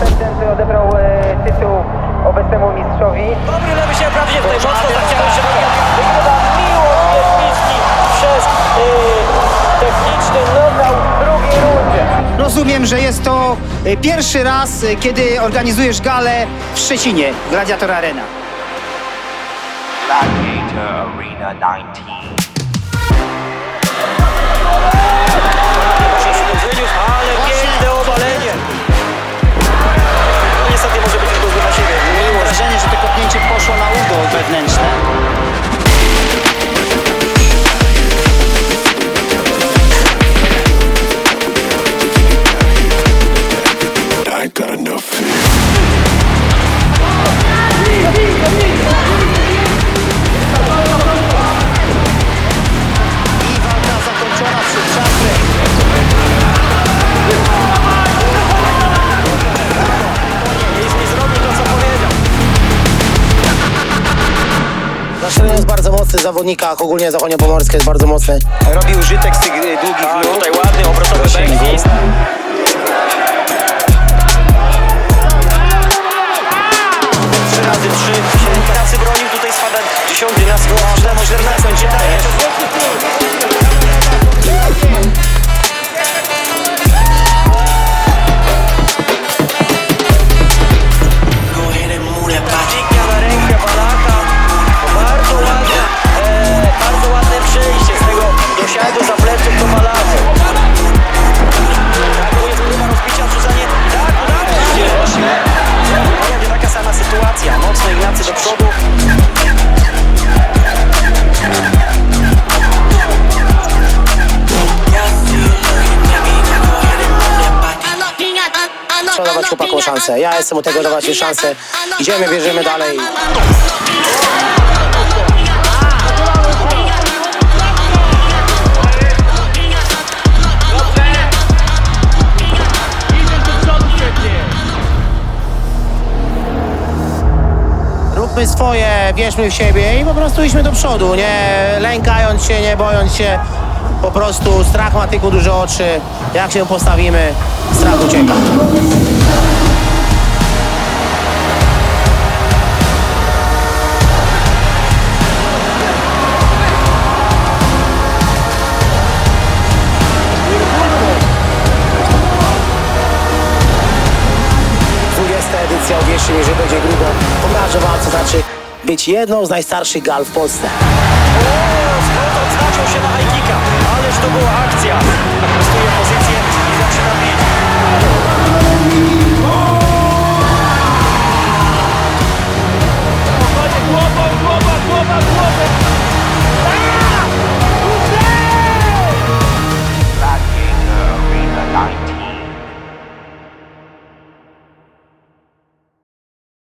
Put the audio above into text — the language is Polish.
Następcy odebrał e, tytuł obecnemu mistrzowi. Dobry lewy się naprawdę tutaj mocno zachciałeś się wygrywa miłość Lepnicki przez yy, techniczny knockout w drugiej rundzie. Rozumiem, że jest to e, pierwszy raz, e, kiedy organizujesz galę w Szczecinie, Gladiator Arena. Gladiator Arena 19. mocny zawodnikach, ogólnie zachodniopomorskie jest bardzo mocny. Robi użytek z tych e, długich nóg. tutaj ładny, obrotowy backfist. Trzy razy trzy. Tacy bronił tutaj spada dziesiąty raz. Źle, może źle do przodu. Dawać chłopakom szansę. Ja jestem u tego, dawać im szansę. Idziemy, bierzemy dalej. Róbmy swoje, wierzmy w siebie i po prostu idźmy do przodu, nie lękając się, nie bojąc się. Po prostu strach ma tylko duże oczy. Jak się postawimy, strach ucieka. Mi, że będzie grubo. Wam, co znaczy być jedną z najstarszych gal w Polsce. Skąd